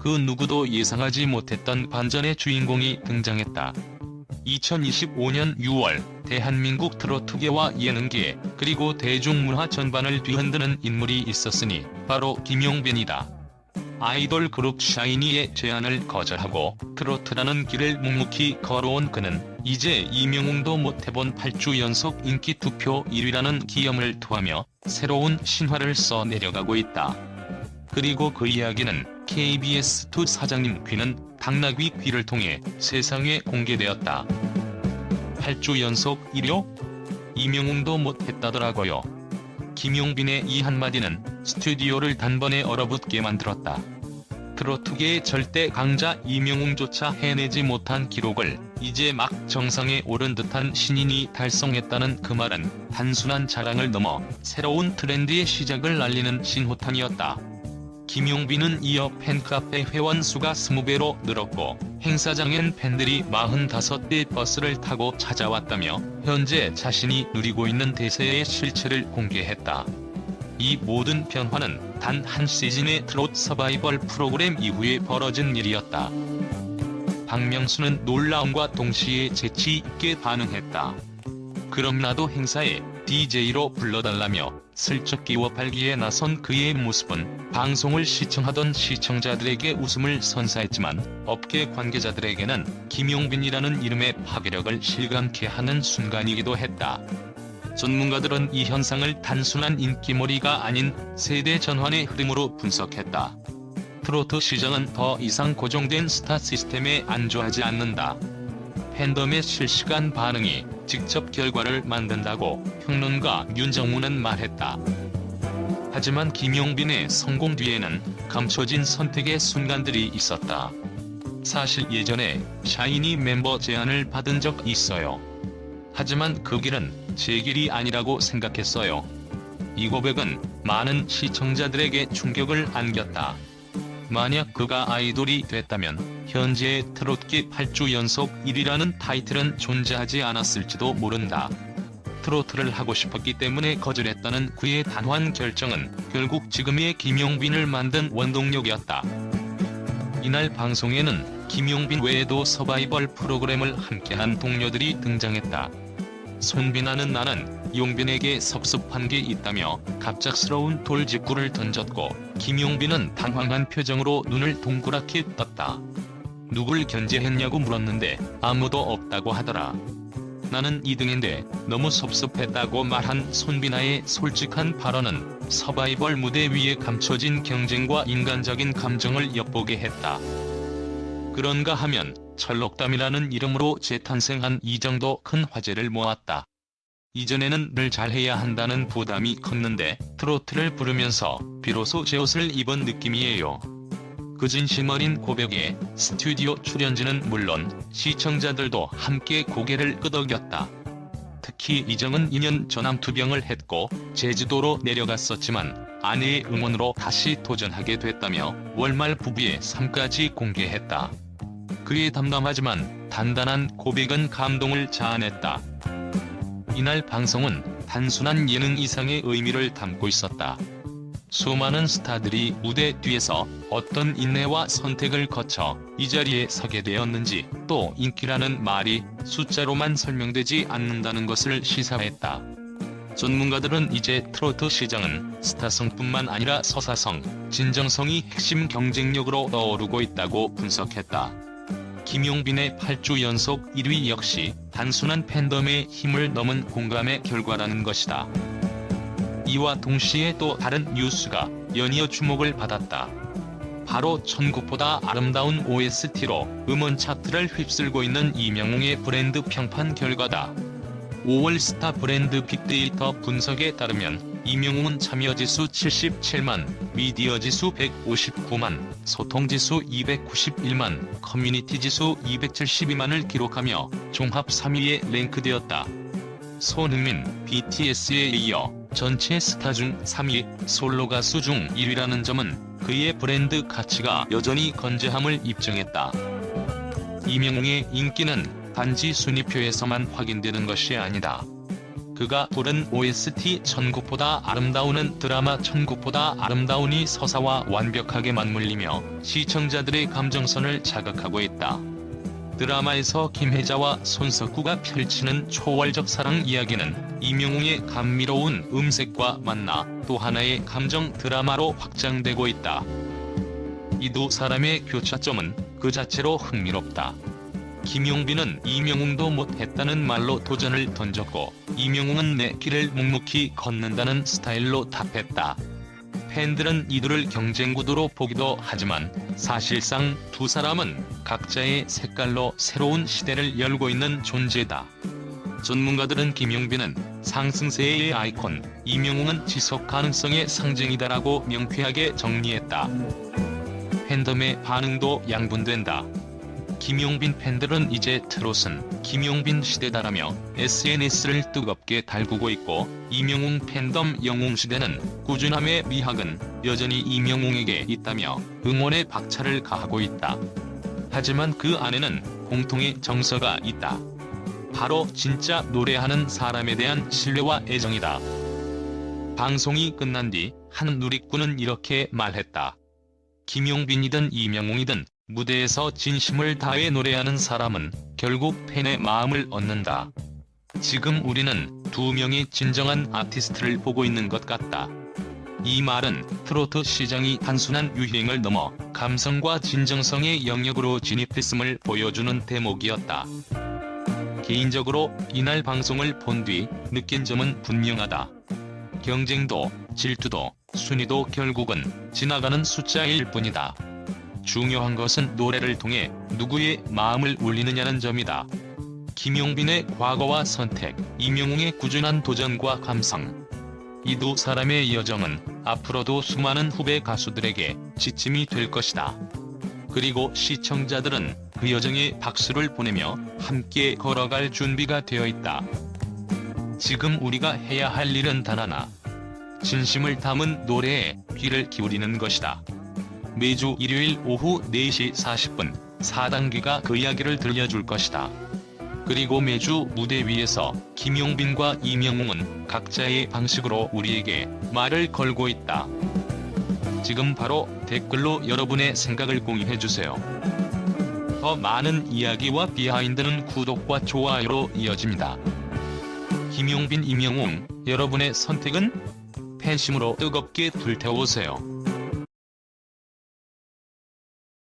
그 누구도 예상하지 못했던 반전의 주인공이 등장했다. 2025년 6월 대한민국 트로트계와 예능계 그리고 대중문화 전반을 뒤흔드는 인물이 있었으니 바로 김용빈이다. 아이돌 그룹 샤이니의 제안을 거절하고 트로트라는 길을 묵묵히 걸어온 그는 이제 이명웅도 못해본 8주 연속 인기 투표 1위라는 기염을 토하며 새로운 신화를 써 내려가고 있다. 그리고 그 이야기는 KBS2 사장님 귀는 당나귀 귀를 통해 세상에 공개되었다. 8주 연속 1위요? 이명웅도 못했다더라고요. 김용빈의 이 한마디는 스튜디오를 단번에 얼어붙게 만들었다. 트로트계의 절대 강자 이명웅조차 해내지 못한 기록을 이제 막 정상에 오른 듯한 신인이 달성했다는 그 말은 단순한 자랑을 넘어 새로운 트렌드의 시작을 알리는 신호탄이었다. 김용빈은 이어 팬카페 회원 수가 20배로 늘었고 행사장엔 팬들이 45대 버스를 타고 찾아왔다며 현재 자신이 누리고 있는 대세의 실체를 공개했다. 이 모든 변화는 단 한 시즌의 트롯 서바이벌 프로그램 이후에 벌어진 일이었다. 박명수는 놀라움과 동시에 재치 있게 반응했다. 그럼 나도 행사에 DJ로 불러달라며 슬쩍 끼워 팔기에 나선 그의 모습은 방송을 시청하던 시청자들에게 웃음을 선사했지만 업계 관계자들에게는 김용빈이라는 이름의 파괴력을 실감케 하는 순간이기도 했다. 전문가들은 이 현상을 단순한 인기몰이가 아닌 세대 전환의 흐름으로 분석했다. 트로트 시장은 더 이상 고정된 스타 시스템에 안주하지 않는다. 팬덤의 실시간 반응이 직접 결과를 만든다고 평론가 윤정무는 말했다. 하지만 김용빈의 성공 뒤에는 감춰진 선택의 순간들이 있었다. 사실 예전에 샤이니 멤버 제안을 받은 적 있어요. 하지만 그 길은 제 길이 아니라고 생각했어요. 이 고백은 많은 시청자들에게 충격을 안겼다. 만약 그가 아이돌이 됐다면 현재의 트롯계 8주 연속 1위라는 타이틀은 존재하지 않았을지도 모른다. 트로트를 하고 싶었기 때문에 거절했다는 그의 단호한 결정은 결국 지금의 김용빈을 만든 원동력이었다. 이날 방송에는 김용빈 외에도 서바이벌 프로그램을 함께한 동료들이 등장했다. 손빈아는 나는 용빈에게 섭섭한 게 있다며 갑작스러운 돌직구를 던졌고 김용빈은 당황한 표정으로 눈을 동그랗게 떴다. 누굴 견제했냐고 물었는데 아무도 없다고 하더라. 나는 2등인데 너무 섭섭했다고 말한 손빈아의 솔직한 발언은 서바이벌 무대 위에 감춰진 경쟁과 인간적인 감정을 엿보게 했다. 그런가 하면 철록담이라는 이름으로 재탄생한 이 정도 큰 화제를 모았다. 이전에는 늘 잘해야 한다는 부담이 컸는데 트로트를 부르면서 비로소 제 옷을 입은 느낌이에요. 그 진심 어린 고백에 스튜디오 출연진은 물론 시청자들도 함께 고개를 끄덕였다. 특히 이정은 2년 전 암 투병을 했고 제주도로 내려갔었지만 아내의 응원으로 다시 도전하게 됐다며 월말 부부의 삶까지 공개했다. 그의 담담하지만 단단한 고백은 감동을 자아냈다. 이날 방송은 단순한 예능 이상의 의미를 담고 있었다. 수많은 스타들이 무대 뒤에서 어떤 인내와 선택을 거쳐 이 자리에 서게 되었는지 또 인기라는 말이 숫자로만 설명되지 않는다는 것을 시사했다. 전문가들은 이제 트로트 시장은 스타성뿐만 아니라 서사성, 진정성이 핵심 경쟁력으로 떠오르고 있다고 분석했다. 김용빈의 8주 연속 1위 역시 단순한 팬덤의 힘을 넘은 공감의 결과라는 것이다. 이와 동시에 또 다른 뉴스가 연이어 주목을 받았다. 바로 천국보다 아름다운 OST로 음원 차트를 휩쓸고 있는 이명웅의 브랜드 평판 결과다. 5월 스타 브랜드 빅데이터 분석에 따르면 이명웅은 참여지수 77만, 미디어지수 159만, 소통지수 291만, 커뮤니티지수 272만을 기록하며 종합 3위에 랭크되었다. 손흥민, BTS에 이어 전체 스타 중 3위, 솔로 가수 중 1위라는 점은 그의 브랜드 가치가 여전히 건재함을 입증했다. 이명웅의 인기는 단지 순위표에서만 확인되는 것이 아니다. 그가 부른 OST 천국보다 아름다운은 드라마 천국보다 아름다운이 서사와 완벽하게 맞물리며 시청자들의 감정선을 자극하고 있다. 드라마에서 김혜자와 손석구가 펼치는 초월적 사랑 이야기는 이명웅의 감미로운 음색과 만나 또 하나의 감정 드라마로 확장되고 있다. 이 두 사람의 교차점은 그 자체로 흥미롭다. 김용빈은 이명웅도 못했다는 말로 도전을 던졌고 이명웅은 내 길을 묵묵히 걷는다는 스타일로 답했다. 팬들은 이들을 경쟁 구도로 보기도 하지만 사실상 두 사람은 각자의 색깔로 새로운 시대를 열고 있는 존재다. 전문가들은 김용빈은 상승세의 아이콘, 이명웅은 지속 가능성의 상징이다라고 명쾌하게 정리했다. 팬덤의 반응도 양분된다. 김용빈 팬들은 이제 트롯은 김용빈 시대다라며 SNS를 뜨겁게 달구고 있고 이명웅 팬덤 영웅 시대는 꾸준함의 미학은 여전히 이명웅에게 있다며 응원의 박차를 가하고 있다. 하지만 그 안에는 공통의 정서가 있다. 바로 진짜 노래하는 사람에 대한 신뢰와 애정이다. 방송이 끝난 뒤 한 누리꾼은 이렇게 말했다. 김용빈이든 이명웅이든 무대에서 진심을 다해 노래하는 사람은 결국 팬의 마음을 얻는다. 지금 우리는 두 명의 진정한 아티스트를 보고 있는 것 같다. 이 말은 트로트 시장이 단순한 유행을 넘어 감성과 진정성의 영역으로 진입했음을 보여주는 대목이었다. 개인적으로 이날 방송을 본 뒤 느낀 점은 분명하다. 경쟁도, 질투도, 순위도 결국은 지나가는 숫자일 뿐이다. 중요한 것은 노래를 통해 누구의 마음을 울리느냐는 점이다. 김용빈의 과거와 선택, 이명웅의 꾸준한 도전과 감성. 이두 사람의 여정은 앞으로도 수많은 후배 가수들에게 지침이 될 것이다. 그리고 시청자들은 그 여정에 박수를 보내며 함께 걸어갈 준비가 되어 있다. 지금 우리가 해야 할 일은 단 하나. 진심을 담은 노래에 귀를 기울이는 것이다. 매주 일요일 오후 4시 40분 4단계가 그 이야기를 들려줄 것이다. 그리고 매주 무대 위에서 김용빈과 이명웅은 각자의 방식으로 우리에게 말을 걸고 있다. 지금 바로 댓글로 여러분의 생각을 공유해주세요. 더 많은 이야기와 비하인드는 구독과 좋아요로 이어집니다. 김용빈, 이명웅, 여러분의 선택은 팬심으로 뜨겁게 불태우세요.